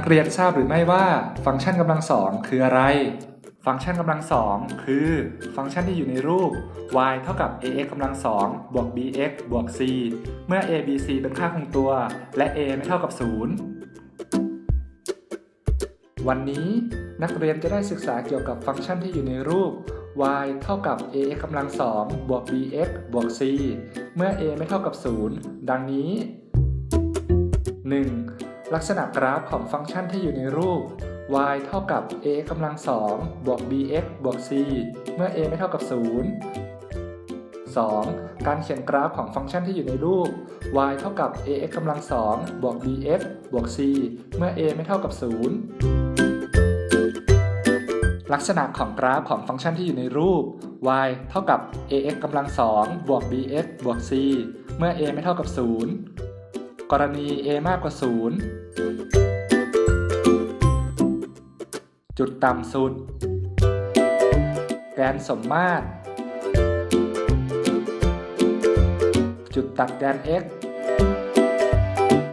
นักเรียนทราบหรือไม่ว่าฟังก์ชันกำลังสองคืออะไร ฟังก์ชันกำลังสองคือฟังก์ชันที่อยู่ในรูป y เท่ากับ ax กำลังสองบวก bx บวก c เมื่อ a b c เป็นค่าคงตัว และ a ไม่เท่ากับ 0 วันนี้นักเรียนจะได้ศึกษาเกี่ยวกับฟังก์ชันที่อยู่ในรูป y เท่ากับ ax กำลังสองบวก bx บวก c เมื่อ a ไม่เท่ากับ 0 ดังนี้ 1. ลักษณะกราฟของฟังก์ชันที่อยู่ในรูป y เท่ากับ a กำลังสองบวก bx บวก c เมื่อ a ไม่เท่ากับ 0 2. การเขียนกราฟของฟังก์ชันที่อยู่ในรูป y เท่ากับ ax กำลังสองบวก bx บวก c เมื่อ a ไม่เท่ากับ 0 ลักษณะของกราฟของฟังก์ชันที่อยู่ในรูป y เท่ากับ ax กำลังสองบวก bx บวก c เมื่อ a ไม่เท่ากับ 0 กรณี a มากกว่า 0 จุดต่ำสุด แกนสมมาตร จุดตัดแกน x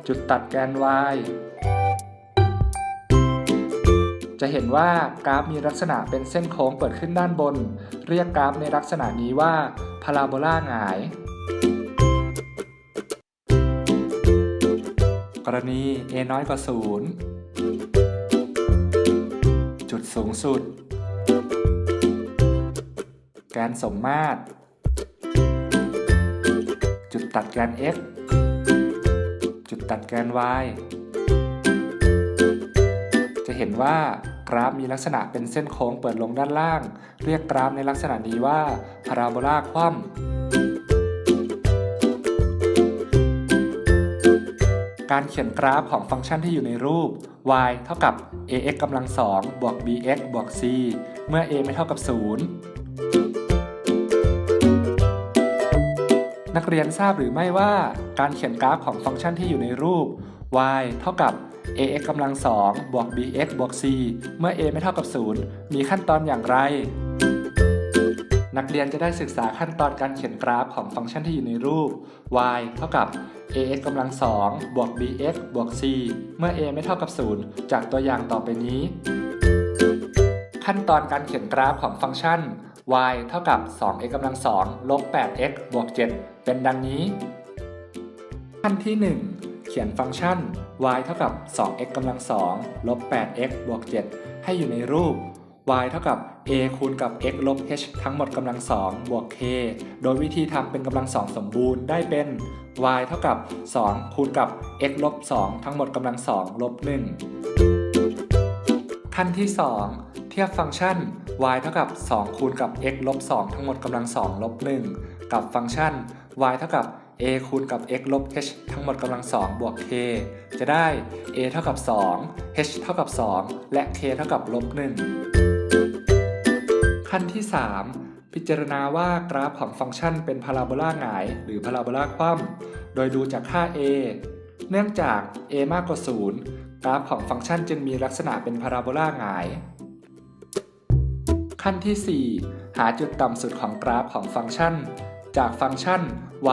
จุดตัดแกน y จะเห็นว่ากราฟมีลักษณะเป็นเส้นโค้งเปิดขึ้นด้านบน เรียกกราฟในลักษณะนี้ว่าพาราโบลาหงาย กรณี a น้อยกว่า 0 จุดสูงสุดแกนสมมาตร จุดตัดแกน x จุดตัดแกน y จะเห็นว่ากราฟมีลักษณะเป็นเส้นโค้งเปิดลงด้านล่าง เรียกกราฟในลักษณะนี้ว่าพาราโบลาคว่ำ การเขียนกราฟของฟังก์ชันที่อยู่ในรูป y เท่ากับ ax กำลังสองบวก bx บวก c เมื่อ a ไม่เท่ากับ 0 นักเรียนทราบหรือไม่ว่า การเขียนกราฟของฟังก์ชันที่อยู่ในรูป y เท่ากับ ax กำลังสองบวก bx บวก c เมื่อ a ไม่เท่ากับ 0 มีขั้นตอนอย่างไร นักเรียนจะได้ศึกษาขั้นตอนการเขียนกราฟของฟังก์ชันที่อยู่ในรูป y เท่ากับ ax กำลังสองบวก bx บวก c เมื่อ a ไม่เท่ากับ 0 จากตัวอย่างต่อไปนี้ ขั้นตอนการเขียนกราฟของฟังก์ชัน y เท่ากับ 2x กำลังสองลบ 8x บวก 7 เป็นดังนี้ ขั้นที่ 1 เขียนฟังก์ชัน y เท่ากับ 2x กำลังสองลบ 8x บวก 7 ให้อยู่ในรูป y เท่ากับ a คูณกับ x ลบ h ทั้งหมดกำลังสองบวก k โดยวิธีทำเป็นกำลังสองสมบูรณ์ได้เป็น y เท่ากับ 2 คูณกับ x ลบ 2 ทั้งหมดกำลังสองลบ 1 ขั้นที่ 2 เทียบฟังก์ชัน y เท่ากับ 2 คูณกับ x ลบ 2 ทั้งหมดกำลัง2ลบ 1 กับฟังก์ชัน y เท่ากับ a คูณกับ x ลบ h ทั้งหมดกำลัง2บวก k จะได้ a เท่ากับ 2 h เท่ากับ 2 และ k เท่ากับลบ 1 ขั้นที่ 3 พิจารณาว่ากราฟของฟังก์ชันเป็นพาราโบลาหงาย หรือพาราโบลาคว่ำโดยดูจากค่า a เนื่องจาก a มากกว่า 0 กราฟของฟังก์ชันจึงมีลักษณะเป็นพาราโบลาหงาย ขั้นที่ 4 หาจุดต่ำสุดของกราฟของฟังก์ชัน จากฟังก์ชัน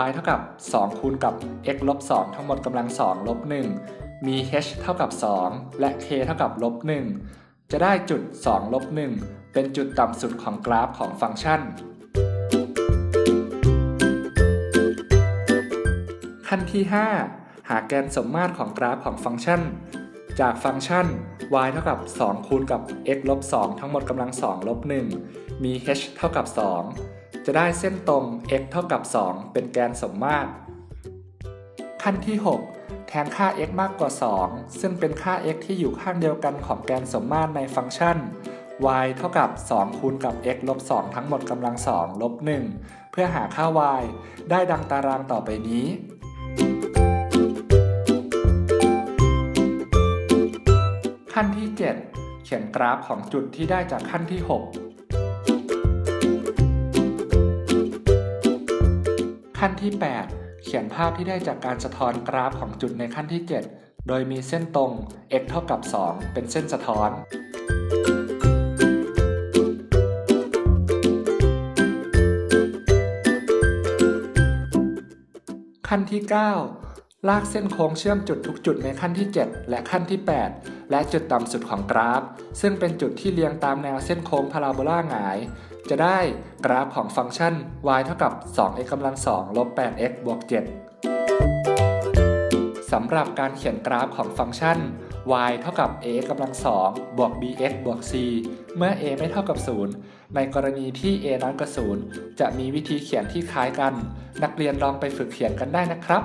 y เท่ากับ 2 คูณกับ x ลบ 2 ทั้งหมดกำลัง 2 ลบ 1 มี h เท่ากับ 2 และ k เท่ากับลบ 1 จะได้จุด2ลบ1เป็นจุดต่ำสุดของกราฟของฟังก์ชัน ขั้นที่ 5 หาแกนสมมาตรของกราฟของฟังก์ชัน จากฟังก์ชัน y เท่ากับ 2 คูณกับ x ลบ 2 ทั้งหมดกำลัง 2 ลบ 1 มี h เท่ากับ 2 จะได้เส้นตรง x เท่ากับ 2 เป็นแกนสมมาตร ขั้นที่ 6 แทนค่า x มากกว่า 2 ซึ่งเป็นค่า x ที่อยู่ข้างเดียวกันของแกนสมมาตรในฟังก์ชัน y เท่ากับ 2 คูณกับ x ลบ 2 ทั้งหมดกำลัง 2 ลบ 1 เพื่อหาค่า y ได้ดังตารางต่อไปนี้ขั้นที่ 7 เขียนกราฟของจุดที่ได้จากขั้นที่ 6 ขั้นที่ 8 เขียนภาพที่ได้จากการสะท้อนกราฟของจุดในขั้นที่ 7 โดยมีเส้นตรง x เท่ากับ 2 เป็นเส้นสะท้อน ขั้นที่ 9 ลากเส้นโค้งเชื่อมจุดทุกจุดในขั้นที่ 7 และขั้นที่ 8 และจุดต่ำสุดของกราฟ ซึ่งเป็นจุดที่เรียงตามแนวเส้นโค้งพาราโบลาหงาย จะได้กราฟของฟังก์ชัน y เท่ากับ 2x กำลัง2ลบ 8x บวก 7 สำหรับการเขียนกราฟของฟังก์ชัน y เท่ากับ a กำลัง2บวก bx บวก c เมื่อ a ไม่เท่ากับ 0 ในกรณีที่ a น้อยกว่า 0 จะมีวิธีเขียนที่คล้ายกัน นักเรียนลองไปฝึกเขียนกันได้นะครับ